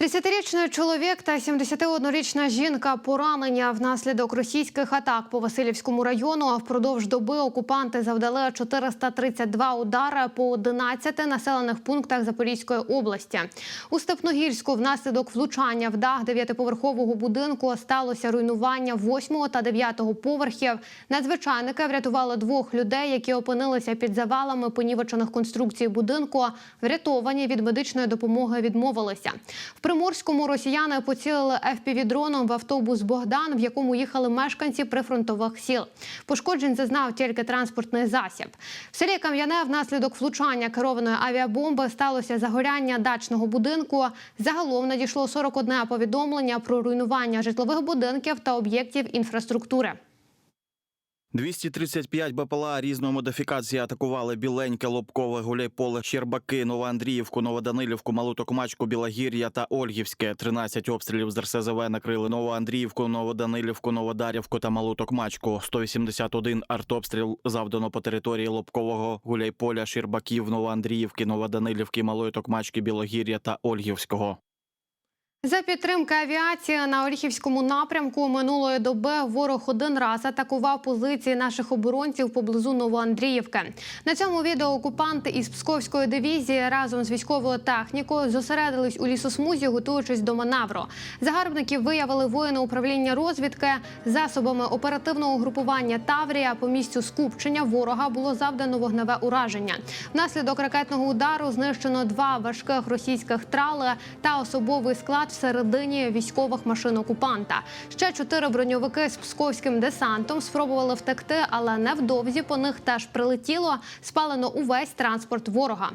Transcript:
30-річний чоловік та 71-річна жінка поранення внаслідок російських атак по Васильівському району. А впродовж доби окупанти завдали 432 удари по 11 населених пунктах Запорізької області. У Степногірську внаслідок влучання в дах дев'ятиповерхового будинку сталося руйнування 8 та 9 поверхів. Надзвичайники врятували двох людей, які опинилися під завалами понівечених конструкцій будинку. Врятовані від медичної допомоги відмовилися. Приморському росіяни поцілили FPV-дроном в автобус Богдан, в якому їхали мешканці прифронтових сіл. Пошкоджень зазнав тільки транспортний засіб. В селі Кам'яне внаслідок влучання керованої авіабомби сталося загоряння дачного будинку. Загалом надійшло 41 повідомлення про руйнування житлових будинків та об'єктів інфраструктури. 235 БПЛА різної модифікації атакували Біленьке, Лобкове, Гуляйполе, Щербаки, Новоандріївку, Новоданилівку, Малу Токмачку, Білогір'я та Ольгівське. 13 обстрілів з РСЗВ накрили Новоандріївку, Новоданилівку, Новодарівку та Малу Токмачку. 181 артобстріл завдано по території Лобкового, Гуляйполя, Щербаків, Новоандріївки, Новоданилівки, Малої Токмачки, Білогір'я та Ольгівського. За підтримки авіації на Оріхівському напрямку минулої доби ворог один раз атакував позиції наших оборонців поблизу Новоандріївки. На цьому відео окупанти із Псковської дивізії разом з військовою технікою зосередились у лісосмузі, готуючись до маневру. Загарбників виявили воїни управління розвідки засобами оперативного угрупування Таврія. По місцю скупчення ворога було завдано вогневе ураження. Внаслідок ракетного удару знищено два важких російських трали та особовий склад всередині військових машин окупанта. Ще чотири броньовики з псковським десантом спробували втекти, але невдовзі по них теж прилетіло. Спалено увесь транспорт ворога.